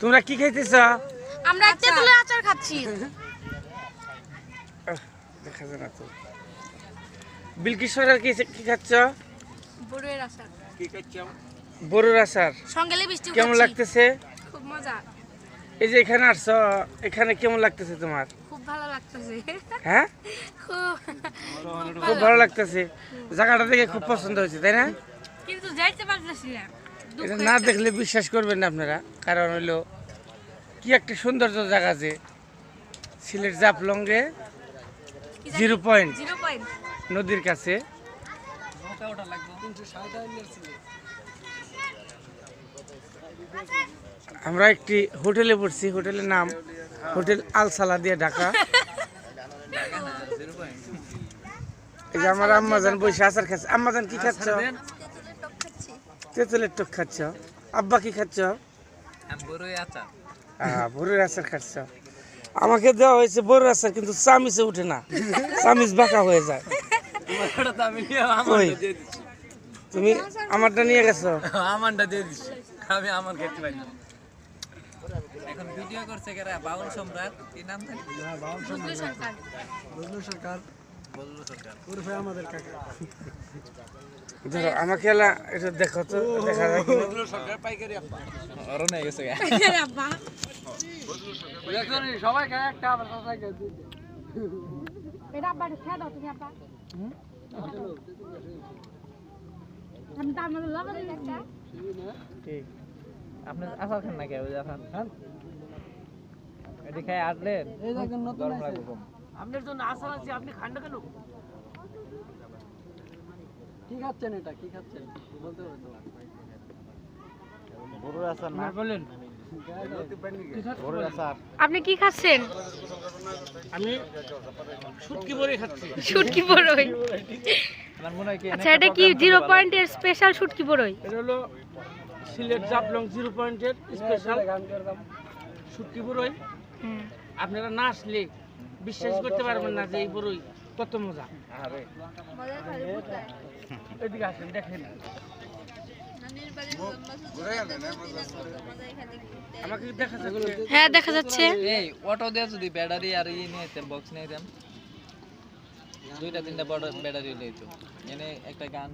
তোমরা কি খাইতেছ? আমরা তেঁতুলের আচার খাচ্ছি। দেখা যায় না তো। বিলকিস সরকার কি কি খাচ্ছ? বড়ুয়ের আচার। বড়ুর আচার। সঙ্গে বৃষ্টি কেমন লাগতেছে? খুব মজা। এই যে এখানে আসছ এখানে কেমন লাগতেছে তোমার? খুব ভালো লাগতেছে। হ্যাঁ? খুব খুব ভালো লাগতেছে। জায়গাটা দেখে খুব পছন্দ হয়েছে তাই না? কিন্তু যাইতে পারতেছি না। এটা না দেখলে বিশ্বাস করবেন না আপনারা কারণ হলো কি একটা সৌন্দর্য জায়গা যে সিলেট জাফলংয়ে জিরো পয়েন্ট। নদীর কাছে। আমরা একটি হোটেলে পড়ছি হোটেলের নাম হোটেল আলসালা দিয়ে ঢাকা। এই যে আমার আম্মাজান বসে আচার খাচ্ছে। আম্মাজান কি খাচ্ছ? তেঁতুলের টক খাচ্ছ। আব্বা কি খাচ্ছ? বড়ই আচার। খাচ্ছ। আমাকে দেওয়া হয়েছে বড়ের আচার কিন্তু চামিচে উঠে না। চামিচ বাঁকা হয়ে যায়। তুমি আমারটা নিয়ে গেছো? আমারটা দিয়ে দিচ্ছি। আমি আমার খেতে পারি না। এখন ভিডিও করছে কেরা? বাউল সম্রাট। কি নাম থাকে সরকার। সরকার। ধরো আমাকে এলা এটা দেখো তো দেখা যায় কি? অরণ গেছে আব্বা সবাই একটা আবার সবাই খায় এটা আব্বা খেয়ে দাও তুমি আব্বা। আমি তার মধ্যে লবণ একটা। ঠিক। আপনি আচার খান নাকি ওই আচার? খান এটি খাই আসলেন গরম লাগবে কম। আপনার জন্য আশা আছে আপনি খান না কেন? কি খাচ্ছেন এটা? কি খাচ্ছেন? বলতে হবে আচার না? বলেন। আপনি কি খাচ্ছেন? আমি শুটকি বড়ি খাচ্ছি। শুটকি বড়ই? আমার মনে হয় কি আচ্ছা এটা কি জিরো পয়েন্টের স্পেশাল শুটকি বড়ই? এটা হলো সিলেট জিরো পয়েন্টের স্পেশাল শুটকি বড়ই। হুম। আপনারা না আসলে বিশ্বাস করতে পারবেন না যে এই বড়ই কত মজা। আরে। এদিকে আসেন দেখেন। আমাকে দেখা যাচ্ছে। হ্যাঁ দেখা যাচ্ছে। এই অটো দিয়ে যদি ব্যাটারি আর ইয়ে নিয়ে যেতাম বক্স নিয়ে যেতাম দুইটা তিনটা বড় ব্যাটারি এনে একটা গান